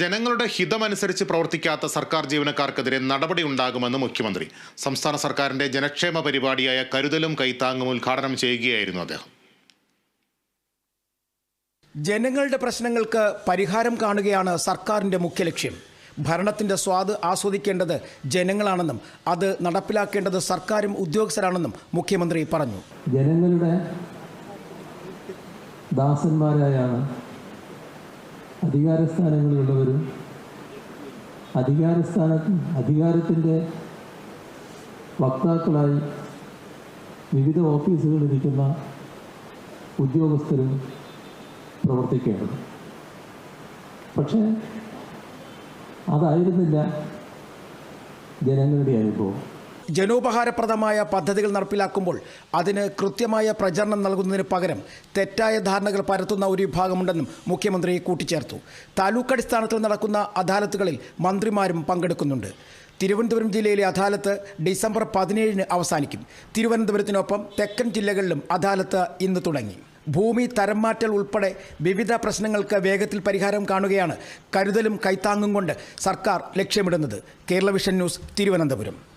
ജനങ്ങളുടെ ഹിതമനുസരിച്ച് പ്രവർത്തിക്കാത്ത സർക്കാർ ജീവനക്കാർക്കെതിരെ നടപടി ഉണ്ടാകുമെന്ന് മുഖ്യമന്ത്രി. സംസ്ഥാന സർക്കാരിന്റെ ജനക്ഷേമ പരിപാടിയായ കരുതലും കൈത്താങ്ങും ഉദ്ഘാടനം ചെയ്യുകയായിരുന്നു അദ്ദേഹം. ജനങ്ങളുടെ പ്രശ്നങ്ങൾക്ക് പരിഹാരം കാണുകയാണ് സർക്കാരിന്റെ മുഖ്യ ലക്ഷ്യം. ഭരണത്തിന്റെ സ്വാദ് ആസ്വദിക്കേണ്ടത് ജനങ്ങളാണെന്നും അത് നടപ്പിലാക്കേണ്ടത് സർക്കാരും ഉദ്യോഗസ്ഥരാണെന്നും മുഖ്യമന്ത്രി പറഞ്ഞു. ജനങ്ങളുടെ ദാസന്മാരായാണ് അധികാരസ്ഥാനങ്ങളിലുള്ളവരും അധികാരസ്ഥാന അധികാരത്തിന്റെ വക്താക്കളായി വിവിധ ഓഫീസുകളിലിരിക്കുന്ന ഉദ്യോഗസ്ഥരും പ്രവർത്തിക്കേണ്ടത് പക്ഷേ അതായിരുന്നില്ല ജനങ്ങളുടെ അനുഭവം. ജനോപകാരപ്രദമായ പദ്ധതികൾ നടപ്പിലാക്കുമ്പോൾ അതിന് കൃത്യമായ പ്രചരണം നൽകുന്നതിന് പകരം തെറ്റായ ധാരണകൾ പരത്തുന്ന ഒരു വിഭാഗമുണ്ടെന്നും മുഖ്യമന്ത്രി കൂട്ടിച്ചേർത്തു. താലൂക്ക് അടിസ്ഥാനത്തിൽ നടക്കുന്ന അദാലത്തുകളിൽ മന്ത്രിമാരും പങ്കെടുക്കുന്നുണ്ട്. തിരുവനന്തപുരം ജില്ലയിലെ അദാലത്ത് ഡിസംബർ പതിനേഴിന് അവസാനിക്കും. തിരുവനന്തപുരത്തിനൊപ്പം തെക്കൻ ജില്ലകളിലും അദാലത്ത് ഇന്ന് തുടങ്ങി. ഭൂമി തരം മാറ്റൽ ഉൾപ്പെടെ വിവിധ പ്രശ്നങ്ങൾക്ക് വേഗത്തിൽ പരിഹാരം കാണുകയാണ് കരുതലും കൈത്താങ്ങും കൊണ്ട് സർക്കാർ ലക്ഷ്യമിടുന്നത്. Kerala vision news Thiruvananthapuram.